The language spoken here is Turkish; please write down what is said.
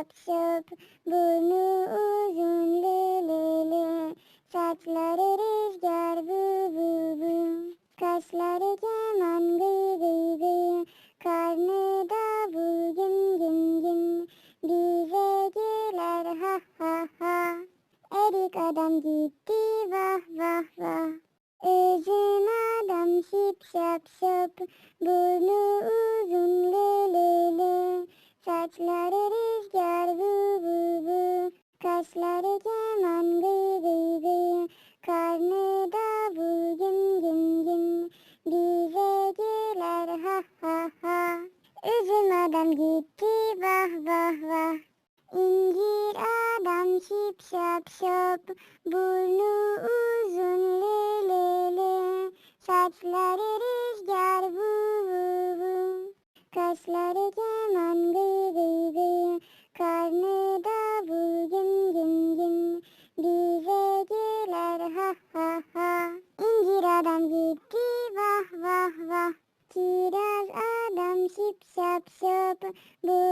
şap şop Burnu uzun lü Saçları rüzgar bu bu bu Kaşları keman gıy gıy gıy Karnı davul güm güm güm. Bize güler ha ha ha. Erik adam gitti vah vah vah. Üzüm adam şip şap şop Burnu uzun adam gitti vah vah vah. İncir adam şip şap şop. Burnu uzun lü lü lü Saçları rüzgar vu vu vu. Kaşları keman gıy gıy gıy Karnı davul güm güm güm. Bize güler ha ha ha. İncir adam gitti vah vah vah. Kiraz adam şip şap Lý